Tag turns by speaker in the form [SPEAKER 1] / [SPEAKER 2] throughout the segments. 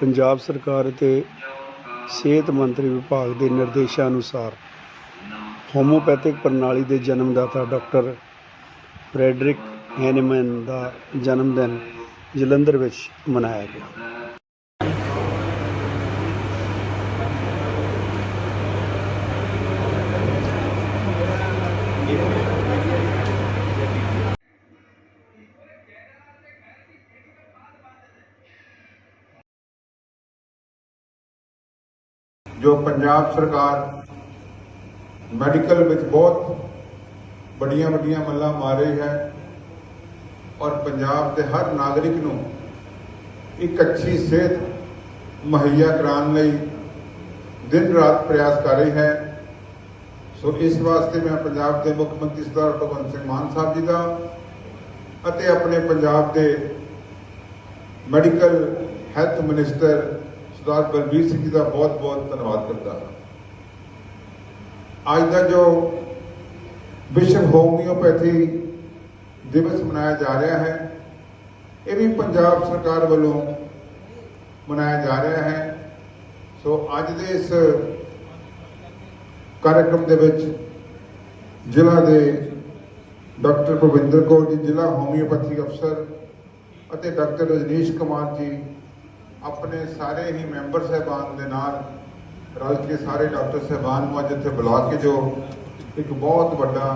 [SPEAKER 1] ਪੰਜਾਬ ਸਰਕਾਰ ਅਤੇ ਸਿਹਤ ਮੰਤਰੀ ਵਿਭਾਗ ਦੇ ਨਿਰਦੇਸ਼ਾਂ ਅਨੁਸਾਰ ਹੋਮੋਪੈਥਿਕ ਪ੍ਰਣਾਲੀ ਦੇ ਜਨਮਦਾਤਾ ਡਾਕਟਰ ਫਰੈਡਰਿਕ ਹੈਨੇਮਨ ਦਾ ਜਨਮ ਦਿਨ ਜਲੰਧਰ ਵਿੱਚ ਮਨਾਇਆ ਗਿਆ।
[SPEAKER 2] ਜੋ ਪੰਜਾਬ ਸਰਕਾਰ ਮੈਡੀਕਲ ਵਿੱਚ ਬਹੁਤ ਵੱਡੀਆਂ ਵੱਡੀਆਂ ਮੱਲਾਂ ਮਾਰ ਰਹੀ ਹੈ ਔਰ ਪੰਜਾਬ ਦੇ ਹਰ ਨਾਗਰਿਕ ਨੂੰ ਇੱਕ ਅੱਛੀ ਸਿਹਤ ਮੁਹੱਈਆ ਕਰਾਉਣ ਲਈ ਦਿਨ ਰਾਤ ਪ੍ਰਯਾਸ ਕਰ ਰਹੀ ਹੈ। ਸੋ ਇਸ ਵਾਸਤੇ ਮੈਂ ਪੰਜਾਬ ਦੇ ਮੁੱਖ ਮੰਤਰੀ ਸਰਦਾਰ ਭਗਵੰਤ ਸਿੰਘ ਮਾਨ ਸਾਹਿਬ ਜੀ ਦਾ ਅਤੇ ਆਪਣੇ ਪੰਜਾਬ ਦੇ medical health minister Sardar Balbir Singh ji ਦਾ ਬਹੁਤ ਬਹੁਤ ਧੰਨਵਾਦ ਕਰਦਾ ਹਾਂ। ਅੱਜ ਦਾ ਜੋ ਵਿਸ਼ਵ ਹੋਮਿਓਪੈਥੀ ਦਿਵਸ ਮਨਾਇਆ ਜਾ ਰਿਹਾ ਹੈ, ਇਹ ਵੀ ਪੰਜਾਬ ਸਰਕਾਰ ਵੱਲੋਂ ਮਨਾਇਆ ਜਾ ਰਿਹਾ ਹੈ। ਸੋ ਅੱਜ ਦੇ ਇਸ ਕਾਰਜਕ੍ਰਮ ਦੇ ਵਿੱਚ ਜ਼ਿਲ੍ਹਾ ਦੇ ਡਾਕਟਰ ਭਵਿੰਦਰ ਕੌਰ ਜੀ, ਜ਼ਿਲ੍ਹਾ ਹੋਮਿਓਪੈਥੀ ਅਫਸਰ ਅਤੇ ਡਾਕਟਰ ਰਜਨੀਸ਼ ਕੁਮਾਰ ਜੀ ਆਪਣੇ ਸਾਰੇ ਹੀ ਮੈਂਬਰ ਸਹਿਬਾਨ ਦੇ ਨਾਲ ਰਲ ਕੇ ਸਾਰੇ ਡਾਕਟਰ ਸਹਿਬਾਨ ਨੂੰ ਅੱਜ ਇੱਥੇ ਬੁਲਾ ਕੇ ਜੋ ਇੱਕ ਬਹੁਤ ਵੱਡਾ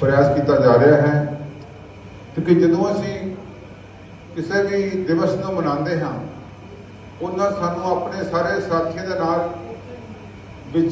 [SPEAKER 2] ਪ੍ਰਯਾਸ ਕੀਤਾ ਜਾ ਰਿਹਾ ਹੈ। ਕਿਉਂਕਿ ਜਦੋਂ ਅਸੀਂ ਕਿਸੇ ਵੀ ਦਿਵਸ ਨੂੰ ਮਨਾਉਂਦੇ ਹਾਂ, ਉਹਨਾਂ ਸਾਨੂੰ ਆਪਣੇ ਸਾਰੇ ਸਾਥੀਆਂ ਦੇ ਨਾਲ